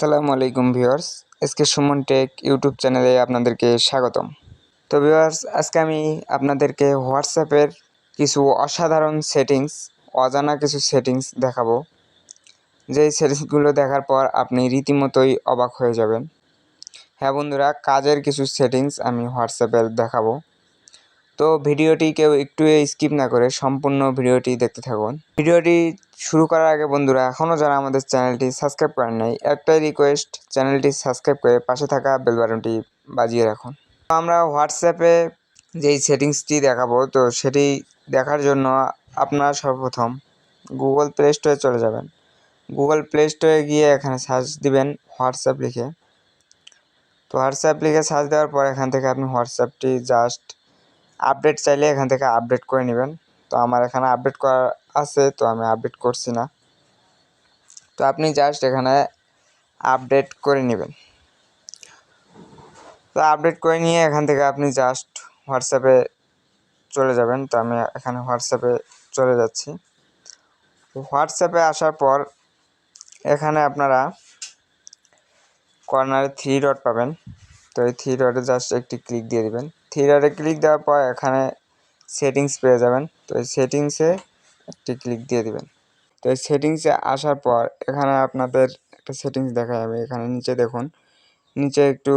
আসসালামু আলাইকুম viewers SK Suman tech YouTube চ্যানেলে আপনাদেরকে স্বাগতম। তো ভিউয়ার্স, আজকে আমি আপনাদেরকে হোয়াটসঅ্যাপের কিছু অসাধারণ সেটিংস, অজানা কিছু সেটিংস দেখাবো। যেই সেটিংসগুলো দেখার পর আপনি রীতিমতোই অবাক হয়ে যাবেন। হ্যাঁ বন্ধুরা, কাজের কিছু সেটিংস আমি হোয়াটসঅ্যাপের দেখাবো। তো ভিডিওটি কেউ একটু স্কিপ না করে সম্পূর্ণ ভিডিওটি দেখতে থাকুন। ভিডিওটি শুরু করার আগে বন্ধুরা এখনও যারা আমাদের চ্যানেলটি সাবস্ক্রাইব করেন নাই, একটাই রিকোয়েস্ট চ্যানেলটি সাবস্ক্রাইব করে পাশে থাকা বেল বাটনটি বাজিয়ে রাখুন। আমরা হোয়াটসঅ্যাপে যেই সেটিংসটি দেখাবো, তো সেটি দেখার জন্য আপনারা সর্বপ্রথম গুগল প্লে স্টোরে চলে যাবেন। গুগল প্লে স্টোরে গিয়ে এখানে সার্চ দিবেন হোয়াটসঅ্যাপ লিখে। তো হোয়াটসঅ্যাপ লিখে সার্চ দেওয়ার পর এখান থেকে আপনি হোয়াটসঅ্যাপটি জাস্ট আপডেট চাইলে এখান থেকে আপডেট করে নেবেন। তো আমার এখানে আপডেট করা আছে, তো আমি আপডেট করছি না। তো আপনি জাস্ট এখানে আপডেট করে নেবেন। তো আপডেট করে নিয়ে এখান থেকে আপনি জাস্ট হোয়াটসঅ্যাপে চলে যাবেন। তো আমি এখানে হোয়াটসঅ্যাপে চলে যাচ্ছি। হোয়াটসঅ্যাপে আসার পর এখানে আপনারা কর্নারে থ্রি ডট পাবেন। তো এই থ্রি ডটে জাস্ট একটি ক্লিক দিয়ে দিবেন। থ্রি ডটে ক্লিক দেওয়ার পর এখানে সেটিংস পেয়ে যাবেন। তো এই সেটিংসে একটি ক্লিক দিয়ে দিবেন। তো এই সেটিংসে আসার পর এখানে আপনাদের একটা সেটিংস দেখায় যাবে এখানে নিচে দেখুন। নিচে একটু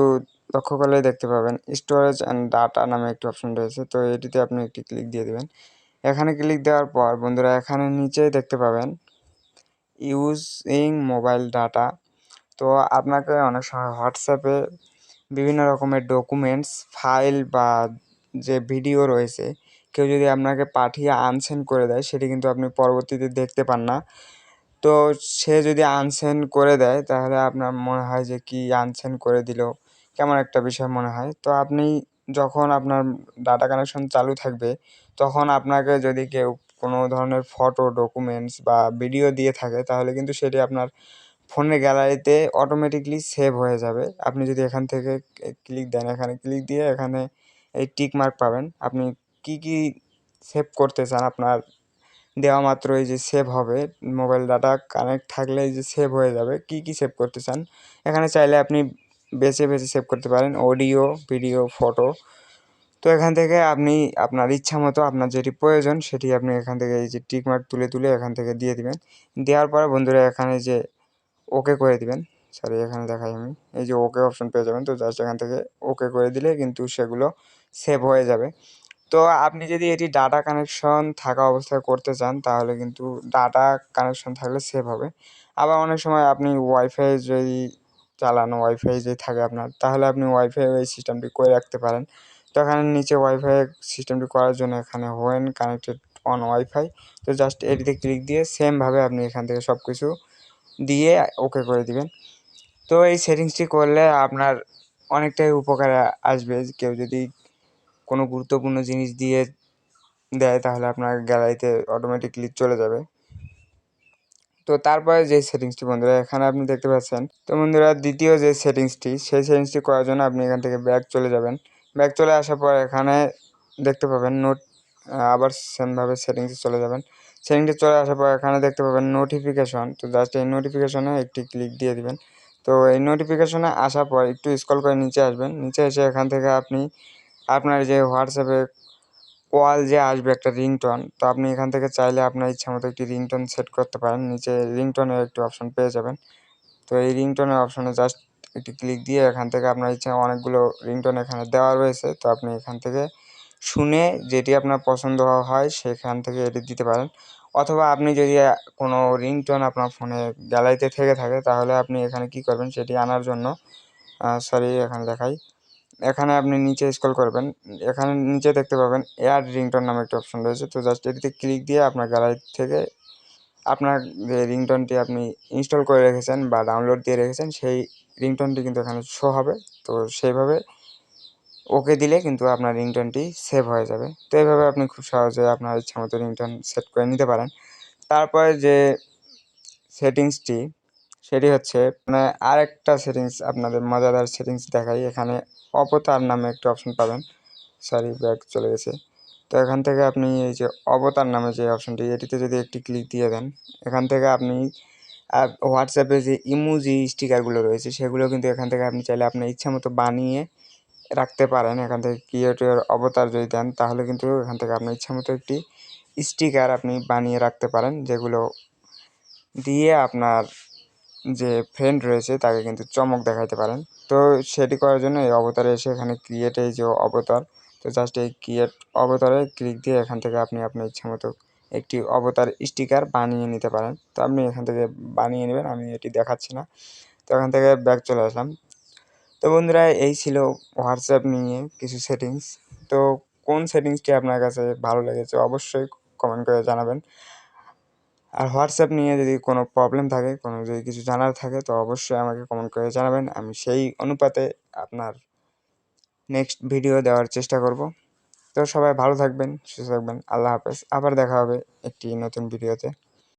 লক্ষ্য করলে দেখতে পাবেন। স্টোরেজ অ্যান্ড ডাটা নামে একটি অপশন রয়েছে। তো এটিতে আপনি একটি ক্লিক দিয়ে দেবেন। এখানে ক্লিক দেওয়ার পর বন্ধুরা এখানে নিচে দেখতে পাবেন ইউজিং মোবাইল ডাটা তো আপনাকে অনেক সময় হোয়াটসঅ্যাপে বিভিন্ন রকমের ডকুমেন্টস ফাইল বা যে ভিডিও রয়েছে, কেউ যদি আপনাকে পাঠিয়ে আনসেন্ড করে দেয়, সেটি কিন্তু আপনি পরবর্তীতে দেখতে পান না। তো সে যদি আনসেন্ড করে দেয়, তাহলে আপনার মনে হয় যে কি আনসেন্ড করে দিল? কেমন একটা বিষয় মনে হয়। তো আপনি যখন আপনার ডাটা কানেকশন চালু থাকবে, তখন আপনাকে যদি কেউ কোনো ধরনের ফটো ডকুমেন্টস বা ভিডিও দিয়ে থাকে, তাহলে কিন্তু সেটি আপনার ফোনের গ্যালারিতে অটোমেটিকলি সেভ হয়ে যাবে। আপনি যদি এখান থেকে ক্লিক দেন, এখানে ক্লিক দিয়ে এখানে এই টিক মার্ক পাবেন। আপনি কি কি সেভ করতে চান? আপনার দেওয়া মাত্র এই যে সেভ হবে মোবাইল ডাটা কানেক্ট থাকলে এই যে সেভ হয়ে যাবে। কি কি সেভ করতে চান? এখানে চাইলে আপনি বেছে বেছে সেভ করতে পারেন অডিও ভিডিও ফটো তো এখান থেকে আপনি আপনার ইচ্ছা মতো আপনার যেটি প্রয়োজন, সেটি আপনি এখান থেকে এই যে টিকমার্ক তুলে তুলে এখান থেকে দিয়ে দিবেন। দেওয়ার পরে বন্ধুরা এখানে যে ওকে করে দিবেন। সরি এখানে দেখাই আমি। এই যে ওকে অপশন পেয়ে যাবেন। তো জাস্ট এখান থেকে ওকে করে দিলে কিন্তু সেগুলো সেভ হয়ে যাবে। তো আপনি যদি এটি ডাটা কানেকশন থাকা অবস্থায় করতে চান, তাহলে কিন্তু ডাটা কানেকশন থাকলে সেভ হবে। আবার অনেক সময় আপনি ওয়াইফাই যদি চালান ওয়াইফাই যদি থাকে আপনার, তাহলে আপনি ওয়াইফাই এই সিস্টেমটি করে রাখতে পারেন। তো এখানে নিচে ওয়াইফাই সিস্টেমটি করার জন্য এখানে হোয়েন কানেক্টেড অন ওয়াইফাই তো জাস্ট এটিতে ক্লিক দিয়ে সেমভাবে আপনি এখান থেকে সব কিছু দিয়ে ওকে করে দিবেন। তো এই সেটিংসটি করলে আপনার অনেকটাই উপকারে আসবে। কেউ যদি কোনো গুরুত্বপূর্ণ জিনিস দিয়ে দেয় তাহলে আপনার গ্যালারিতে অটোমেটিকলি চলে যাবে। তো তারপরে যে সেটিংসটি বন্ধুরা, এখানে আপনি দেখতে পাচ্ছেন। তো বন্ধুরা, দ্বিতীয় যে সেটিংসটি সেই সেটিংসটি করার জন্য আপনি এখান থেকে ব্যাক চলে যাবেন। ব্যাক চলে আসার পর এখানে দেখতে পাবেন নোট আবার সেমভাবে সেটিংসে চলে যাবেন। সেটিংসে চলে আসার পর এখানে দেখতে পাবেন নোটিফিকেশন তো জাস্ট এই নোটিফিকেশনে একটি ক্লিক দিয়ে দিবেন। তো এই নোটিফিকেশনে আসার পর একটু স্কল করে নিচে আসবেন। নিচে এসে এখান থেকে আপনি, আপনার যে হোয়াটসঅ্যাপে কল যে আসবে একটা রিংটোন তো আপনি এখান থেকে চাইলে আপনার ইচ্ছা মতো একটি রিংটোন সেট করতে পারেন। নিচে রিংটোনের একটি অপশন পেয়ে যাবেন। তো এই রিংটোনের অপশনে জাস্ট একটি ক্লিক দিয়ে এখান থেকে আপনার ইচ্ছা অনেকগুলো রিংটোন এখানে দেওয়া রয়েছে। তো আপনি এখান থেকে শুনে যেটি আপনার পছন্দ হয় সেখান থেকে এটি দিতে পারেন। অথবা আপনি যদি কোনো রিংটোন আপনার ফোনে গ্যালারিতে থেকে থাকে, তাহলে আপনি এখানে কী করবেন সেটি আনার জন্য সরি এখানে দেখাই। এখানে আপনি নিচে স্ক্রল করবেন, এখানে নিচে দেখতে পাবেন এয়ার রিংটোন নামে একটি অপশন রয়েছে। তো জাস্ট এটিতে ক্লিক দিয়ে আপনার গ্যালারি থেকে আপনার যে রিংটোনটি আপনি ইনস্টল করে রেখেছেন বা ডাউনলোড দিয়ে রেখেছেন, সেই রিংটোনটি কিন্তু এখানে শো হবে। তো সেইভাবে ওকে দিলে কিন্তু আপনার রিংটোনটি সেভ হয়ে যাবে। তো এইভাবে আপনি খুব সহজে আপনার ইচ্ছা মতো রিংটোন সেট করে নিতে পারেন। তারপরে যে সেটিংসটি, সেটি হচ্ছে মানে আরেকটা সেটিংস, আপনাদের মজাদার সেটিংস দেখাই। এখানে অবতার নামে একটা অপশন পাবেন। সরি ব্যাক চলে গেছে। তো এখান থেকে আপনি এই যে অবতার নামে যে অপশনটি এটিতে যদি একটি ক্লিক দিয়ে দেন, এখান থেকে আপনি হোয়াটসঅ্যাপে যে ইমোজি স্টিকারগুলো রয়েছে, সেগুলো কিন্তু এখান থেকে আপনি চাইলে আপনার ইচ্ছা মতো বানিয়ে রাখতে পারেন, এখান থেকে ক্রিয়েটের অবতার যদি দেন, তাহলে কিন্তু এখান থেকে আপনার ইচ্ছা মতো একটি স্টিকার আপনি বানিয়ে রাখতে পারেন, যেগুলো দিয়ে আপনার যে ফ্রেন্ড রয়েছে তাকে কিন্তু চমক দেখাইতে পারেন। তো সেটি করার জন্য এই অবতারে এসে এখানে ক্রিয়েট এই যে অবতার, তো জাস্ট এই ক্রিয়েট অবতারে ক্লিক দিয়ে এখান থেকে আপনি আপনার ইচ্ছা মতো একটি অবতার স্টিকার বানিয়ে নিতে পারেন। তো আপনি এখান থেকে বানিয়ে নেবেন, আমি এটি দেখাচ্ছি না। তো এখান থেকে ব্যাক চলে আসলাম। তো বন্ধুরা, এই ছিল হোয়াটসঅ্যাপ নিয়ে কিছু সেটিংস তো কোন সেটিংসটি আপনার কাছে ভালো লেগেছে অবশ্যই কমেন্ট করে জানাবেন। আর হোয়াটসঅ্যাপ নিয়ে যদি কোনো প্রবলেম থাকে, কোনো যদি কিছু জানার থাকে, তো অবশ্যই আমাকে কমেন্ট করে জানাবেন। আমি সেই অনুপাতে আপনার নেক্সট ভিডিও দেওয়ার চেষ্টা করব। তো সবাই ভালো থাকবেন, সুস্থ থাকবেন। আল্লাহ হাফেজ। আবার দেখা হবে একটি নতুন ভিডিওতে